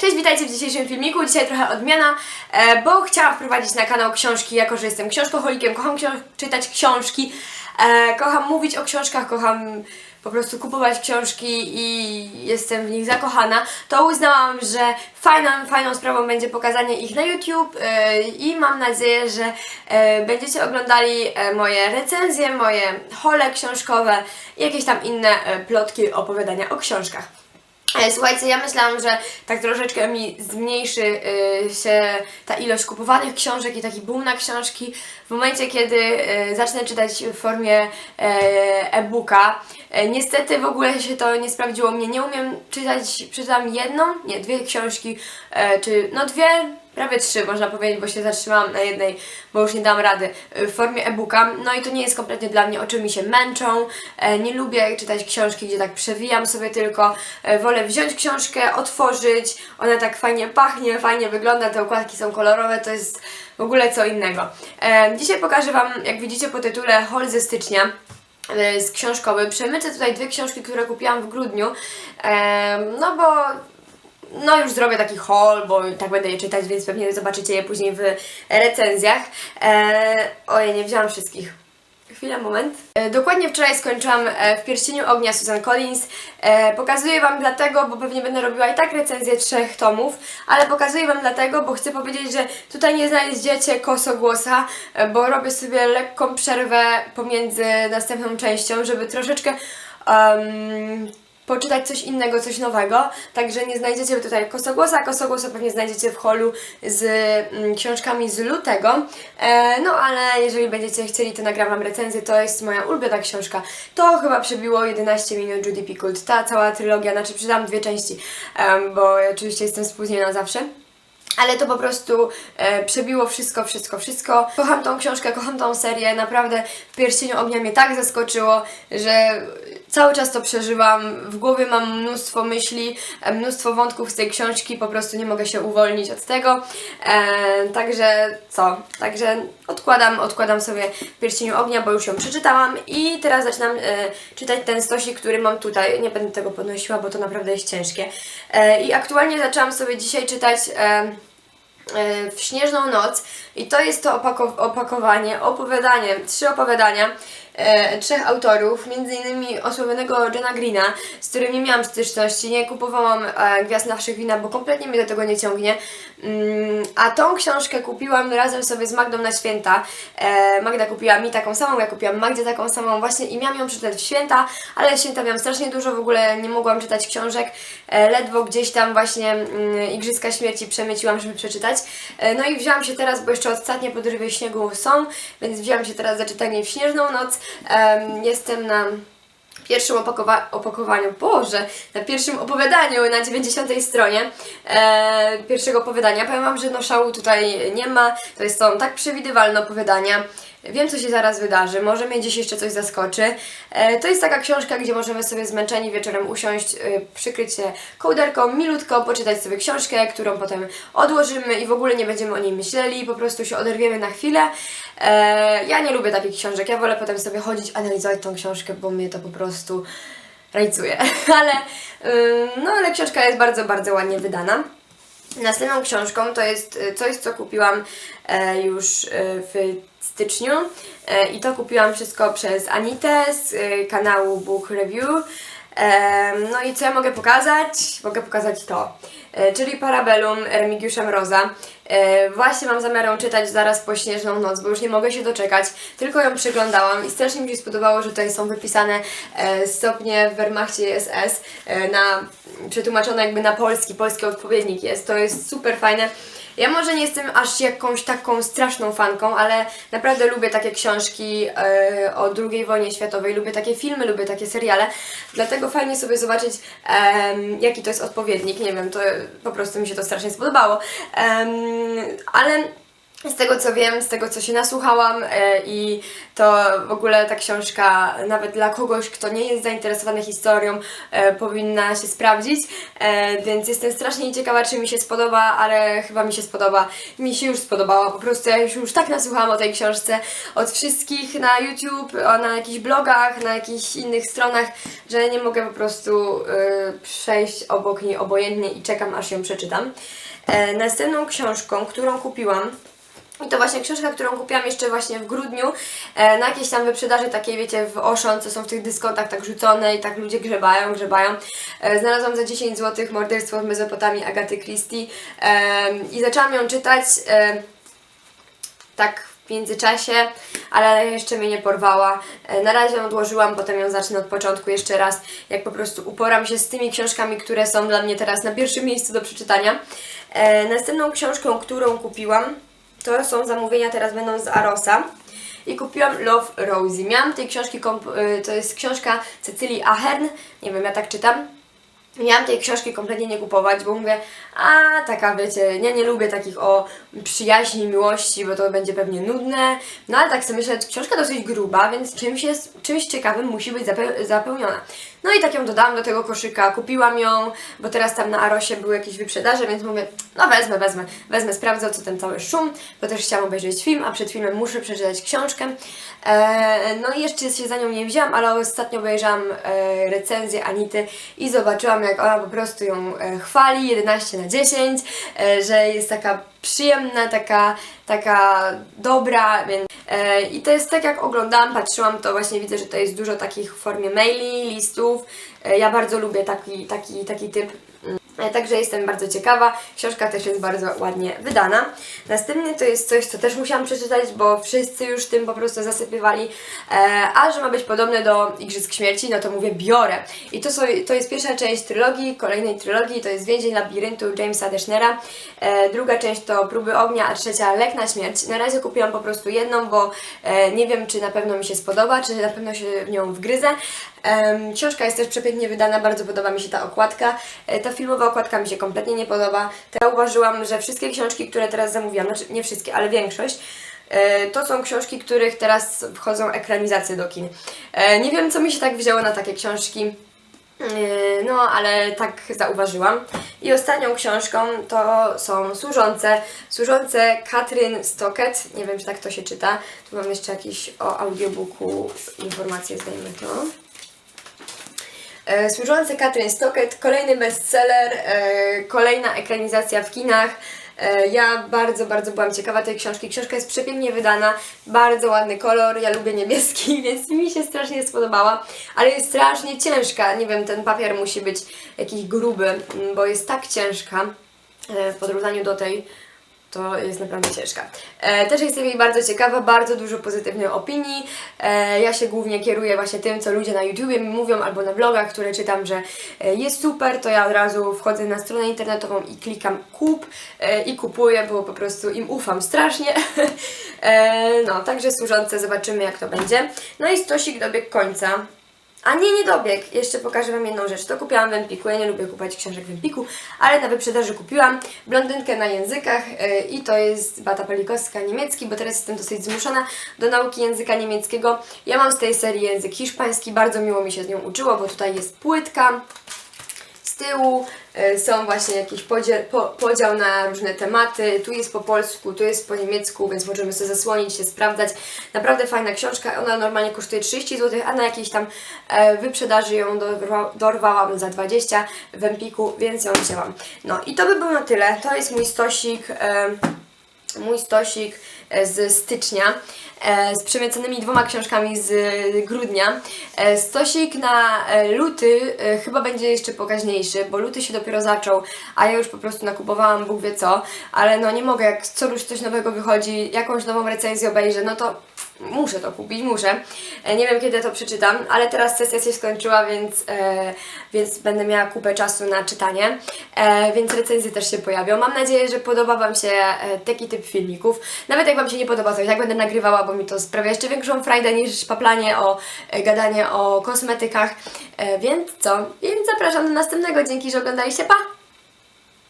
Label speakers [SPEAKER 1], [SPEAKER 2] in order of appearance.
[SPEAKER 1] Cześć, witajcie w dzisiejszym filmiku. Dzisiaj trochę odmiana, e, bo chciałam wprowadzić na kanał książki, jako że jestem książkoholikiem, kocham książ- czytać książki, e, kocham mówić o książkach, kocham po prostu kupować książki i jestem w nich zakochana, to uznałam, że fajną, fajną sprawą będzie pokazanie ich na YouTube e, i mam nadzieję, że będziecie oglądali moje recenzje, moje hole książkowe jakieś tam inne plotki, opowiadania o książkach. E, Słuchajcie, ja myślałam, że tak troszeczkę mi zmniejszy y, się ta ilość kupowanych książek i taki boom na książki w momencie, kiedy y, zacznę czytać w formie e, e-booka. E, niestety w ogóle się to nie sprawdziło mnie. Nie umiem czytać, przeczytałam jedną, nie, dwie książki, czy no dwie, prawie trzy można powiedzieć, bo się zatrzymałam na jednej, bo już nie dam rady y, w formie e-booka. No i to nie jest kompletnie dla mnie, oczy mi się męczą. E, nie lubię czytać książki, gdzie tak przewijam sobie tylko. E, wolę wziąć książkę, otworzyć, ona tak fajnie pachnie, fajnie wygląda, te okładki są kolorowe, to jest w ogóle co innego. E, dzisiaj pokażę Wam, jak widzicie po tytule Haul ze stycznia z książkowy. Przemycę tutaj dwie książki, które kupiłam w grudniu, no bo no już zrobię taki haul, bo tak będę je czytać, więc pewnie zobaczycie je później w recenzjach. E, ojej, nie wzięłam wszystkich. Chwila, moment. E, dokładnie wczoraj skończyłam e, w Pierścieniu Ognia Susan Collins. E, pokazuję Wam dlatego, bo pewnie będę robiła i tak recenzję trzech tomów, ale pokazuję Wam dlatego, bo chcę powiedzieć, że tutaj nie znajdziecie kosogłosa, e, bo robię sobie lekką przerwę pomiędzy następną częścią, żeby troszeczkę em, poczytać coś innego, coś nowego. Także nie znajdziecie tutaj Kosogłosa. Kosogłosa pewnie znajdziecie w holu z mm, książkami z lutego. E, no ale jeżeli będziecie chcieli, to nagram recenzję. To jest moja ulubiona książka. To chyba przebiło 11 minut Judy Picoult. Ta cała trylogia, znaczy przydam dwie części, em, bo oczywiście jestem spóźniona zawsze. Ale to po prostu e, przebiło wszystko, wszystko, wszystko. Kocham tą książkę, kocham tą serię. Naprawdę w Pierścieniu Ognia mnie tak zaskoczyło, że cały czas to przeżywam. W głowie mam mnóstwo myśli, e, mnóstwo wątków z tej książki. Po prostu nie mogę się uwolnić od tego. E, także co? Także odkładam, odkładam sobie w Pierścieniu Ognia, bo już ją przeczytałam. I teraz zaczynam e, czytać ten stosik, który mam tutaj. Nie będę tego podnosiła, bo to naprawdę jest ciężkie. E, I aktualnie zaczęłam sobie dzisiaj czytać... E, e, w Śnieżną Noc i to jest to opako- opakowanie, opowiadanie, trzy opowiadania e, trzech autorów, między innymi Johna Greena, z którym nie miałam styczności, nie kupowałam e, Gwiazd naszych wina, bo kompletnie mnie do tego nie ciągnie, mm, a tą książkę kupiłam razem sobie z Magdą na święta, e, Magda kupiła mi taką samą, ja kupiłam Magdzie taką samą właśnie i miałam ją czytać w święta, ale święta miałam strasznie dużo, w ogóle nie mogłam czytać książek, ledwo gdzieś tam właśnie mm, Igrzyska Śmierci przemyciłam, żeby przeczytać. No i wzięłam się teraz, bo jeszcze ostatnie podrywy śniegu są, więc wzięłam się teraz za czytanie w Śnieżną Noc. Em, Jestem na pierwszym opakowa- opakowaniu, Boże, na pierwszym opowiadaniu na 90 stronie e, pierwszego opowiadania. Powiem Wam, że no szału tutaj nie ma, to jest są tak przewidywalne opowiadania. Wiem, co się zaraz wydarzy, może mnie dziś jeszcze coś zaskoczy. E, to jest taka książka, gdzie możemy sobie zmęczeni wieczorem usiąść, e, przykryć się kołderką, milutko, poczytać sobie książkę, którą potem odłożymy i w ogóle nie będziemy o niej myśleli, po prostu się oderwiemy na chwilę. E, ja nie lubię takich książek, ja wolę potem sobie chodzić, analizować tą książkę, bo mnie to po prostu rajcuje. ale, no ale książka jest bardzo, bardzo ładnie wydana. Następną książką to jest coś, co kupiłam już w styczniu e, i to kupiłam wszystko przez Anitę z e, kanału Book Review. E, no i co ja mogę pokazać? Mogę pokazać to, czyli Parabellum Remigiusza Mroza. Właśnie mam zamiar czytać zaraz po Śnieżną Noc, bo już nie mogę się doczekać. Tylko ją przeglądałam i strasznie mi się spodobało, że tutaj są wypisane stopnie w Wehrmachcie SS na, przetłumaczone jakby na polski, polski odpowiednik jest. To jest super fajne. Ja może nie jestem aż jakąś taką straszną fanką, ale naprawdę lubię takie książki e, o II wojnie światowej, lubię takie filmy, lubię takie seriale, dlatego fajnie sobie zobaczyć, jaki to jest odpowiednik, nie wiem, to po prostu mi się to strasznie spodobało, ale z tego co wiem, z tego co się nasłuchałam e, i to w ogóle ta książka nawet dla kogoś, kto nie jest zainteresowany historią, e, powinna się sprawdzić, e, więc jestem strasznie ciekawa, czy mi się spodoba, ale chyba mi się spodoba. Mi się już spodobała, po prostu ja już, tak nasłuchałam o tej książce od wszystkich na YouTube, na jakichś blogach, na jakichś innych stronach, że nie mogę po prostu przejść obok niej obojętnie i czekam aż ją przeczytam. Następną książką, którą kupiłam, i to właśnie książka, którą kupiłam jeszcze właśnie w grudniu e, na jakiejś tam wyprzedaży takiej, wiecie, w Auchan, co są w tych dyskontach tak rzucone i tak ludzie grzebają, grzebają. E, znalazłam za 10 zł Morderstwo w Mezopotamii Agaty Christie e, i zaczęłam ją czytać e, tak w międzyczasie, ale jeszcze mnie nie porwała. E, Na razie ją odłożyłam, potem ją zacznę od początku jeszcze raz, jak po prostu uporam się z tymi książkami, które są dla mnie teraz na pierwszym miejscu do przeczytania. E, następną książką, którą kupiłam, to są zamówienia, teraz będą z Arosa. I kupiłam Love Rosie. Miałam tej książki, y, to jest książka Cecylii Ahern, nie wiem, ja tak czytam. Miałam tej książki kompletnie nie kupować, bo mówię, a taka wiecie, ja nie lubię takich o przyjaźni, miłości, bo to będzie pewnie nudne. No ale tak sobie myślę, książka dosyć gruba, więc czymś, jest, czymś ciekawym musi być zape- zapełniona. No i tak ją dodałam do tego koszyka, kupiłam ją, bo teraz tam na Arosie były jakieś wyprzedaże, więc mówię, no wezmę, wezmę, wezmę, sprawdzę co ten cały szum, bo też chciałam obejrzeć film, a przed filmem muszę przeczytać książkę. E, no i jeszcze się za nią nie wzięłam, ale ostatnio obejrzałam e, recenzję Anity i zobaczyłam jak ona po prostu ją e, chwali 11 na 10, e, że jest taka przyjemna, taka, taka dobra, więc e, i to jest tak jak oglądałam, patrzyłam, to właśnie widzę, że to jest dużo takich w formie maili, listów. E, ja bardzo lubię taki, taki, taki typ Także jestem bardzo ciekawa. Książka też jest bardzo ładnie wydana. Następnie to jest coś, co też musiałam przeczytać, bo wszyscy już tym po prostu zasypywali. E, a że ma być podobne do Igrzysk Śmierci, no to mówię biorę. I to, są, to jest pierwsza część trylogii, kolejnej trylogii, to jest Więzień Labiryntu Jamesa Deshnera. E, druga część to Próby Ognia, a trzecia Lek na Śmierć. Na razie kupiłam po prostu jedną, bo e, nie wiem, czy na pewno mi się spodoba, czy na pewno się w nią wgryzę. Książka jest też przepięknie wydana, bardzo podoba mi się ta okładka. E, ta filmowa okładka mi się kompletnie nie podoba. Zauważyłam, że wszystkie książki, które teraz zamówiłam, znaczy nie wszystkie, ale większość, e, to są książki, których teraz wchodzą ekranizacje do kin. E, nie wiem, co mi się tak wzięło na takie książki. Yy, No, ale tak zauważyłam. I ostatnią książką to są Służące. Służące Katrin Stockett. Nie wiem, czy tak to się czyta. Tu mam jeszcze jakiś o audiobooku informacje, zdajmy to. E, Służące Katrin Stockett, kolejny bestseller, e, kolejna ekranizacja w kinach. E, Ja bardzo, bardzo byłam ciekawa tej książki. Książka jest przepięknie wydana, bardzo ładny kolor, ja lubię niebieski, więc mi się strasznie spodobała, ale jest strasznie ciężka. Nie wiem, ten papier musi być jakiś gruby, bo jest tak ciężka w porównaniu do tej to jest naprawdę ciężka. E, też jestem jej bardzo ciekawa, bardzo dużo pozytywnych opinii. E, ja się głównie kieruję właśnie tym, co ludzie na YouTubie mi mówią albo na blogach, które czytam, że e, jest super, to ja od razu wchodzę na stronę internetową i klikam kup e, i kupuję, bo po prostu im ufam strasznie. e, no, także służące, zobaczymy jak to będzie. No i stosik dobiegł końca. A nie, nie dobieg. Jeszcze pokażę Wam jedną rzecz. To kupiłam w Empiku. Ja nie lubię kupować książek w Empiku, ale na wyprzedaży kupiłam blondynkę na językach yy, i to jest Bata Pelikowska niemiecki, bo teraz jestem dosyć zmuszona do nauki języka niemieckiego. Ja mam z tej serii język hiszpański. Bardzo miło mi się z nią uczyło, bo tutaj jest płytka. Tyłu y, są właśnie jakiś podział, po, podział na różne tematy. Tu jest po polsku, tu jest po niemiecku, więc możemy sobie zasłonić się, sprawdzać. Naprawdę fajna książka. Ona normalnie kosztuje 30 zł, a na jakiejś tam e, wyprzedaży ją dorwa, dorwałam za 20 w Empiku, więc ją wzięłam. No i to by było na tyle. To jest mój stosik. Mój stosik e, z stycznia e, z przemieconymi dwoma książkami z e, grudnia. Stosik na luty chyba będzie jeszcze pokaźniejszy, bo luty się dopiero zaczął, a ja już po prostu nakupowałam Bóg wie co, ale no nie mogę, jak co już coś nowego wychodzi, jakąś nową recenzję obejrzę, no to muszę to kupić, muszę. E, Nie wiem kiedy to przeczytam, ale teraz sesja się skończyła, więc, e, więc będę miała kupę czasu na czytanie, e, więc recenzje też się pojawią. Mam nadzieję, że podoba Wam się taki typ filmików. Nawet jak Wam się nie podoba, to i tak będę nagrywała, bo mi to sprawia jeszcze większą frajdę niż paplanie o gadanie o kosmetykach. Więc co? Więc zapraszam do następnego. Dzięki, że oglądaliście. Pa!